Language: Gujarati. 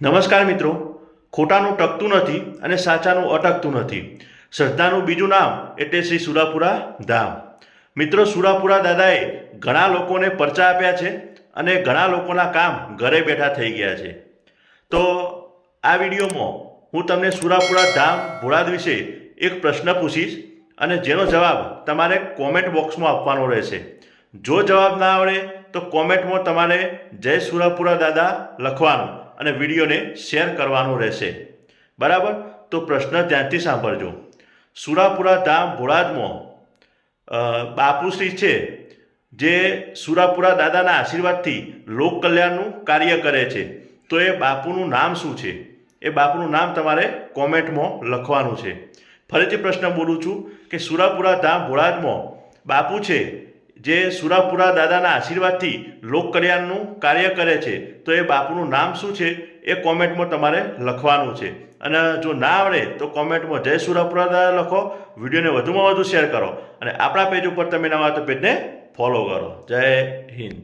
નમસ્કાર મિત્રો. ખોટાનું ટકતું નથી અને સાચાનું અટકતું નથી. શ્રદ્ધાનું બીજું નામ એટલે શ્રી સુરાપુરા ધામ. મિત્રો, સુરાપુરા દાદાએ ઘણા લોકોને પરચા આપ્યા છે અને ઘણા લોકોના કામ ઘરે બેઠા થઈ ગયા છે. તો આ વિડીયોમાં હું તમને સુરાપુરા ધામ ભોળાદ વિશે એક પ્રશ્ન પૂછીશ અને જેનો જવાબ તમારે કોમેન્ટ બોક્સમાં આપવાનો રહેશે. જો જવાબ ના આવડે તો કોમેન્ટમાં તમારે જય સુરાપુરા દાદા લખવાનું અને વિડીયોને શેર કરવાનું રહેશે. બરાબર? તો પ્રશ્ન ધ્યાનથી સાંભળજો. સુરાપુરા ધામ ભોળાદમાં બાપુશ્રી છે, જે સુરાપુરા દાદાના આશીર્વાદથી લોક કલ્યાણનું કાર્ય કરે છે. તો એ બાપુનું નામ શું છે? એ બાપુનું નામ તમારે કોમેન્ટમાં લખવાનું છે. ફરીથી પ્રશ્ન બોલું છું કે સુરાપુરા ધામ ભોળાદમાં બાપુ છે જે સુરાપુરા દાદાના આશીર્વાદથી લોક કલ્યાણનું કાર્ય કરે છે, તો એ બાપુનું નામ શું છે એ કોમેન્ટમાં તમારે લખવાનું છે. અને જો ના આવડે તો કોમેન્ટમાં જય સુરાપુરા દાદા લખો, વિડીયોને વધુમાં વધુ શેર કરો અને આપણા પેજ ઉપર તમે નવા તો પેજને ફોલો કરો. જય હિન્દ.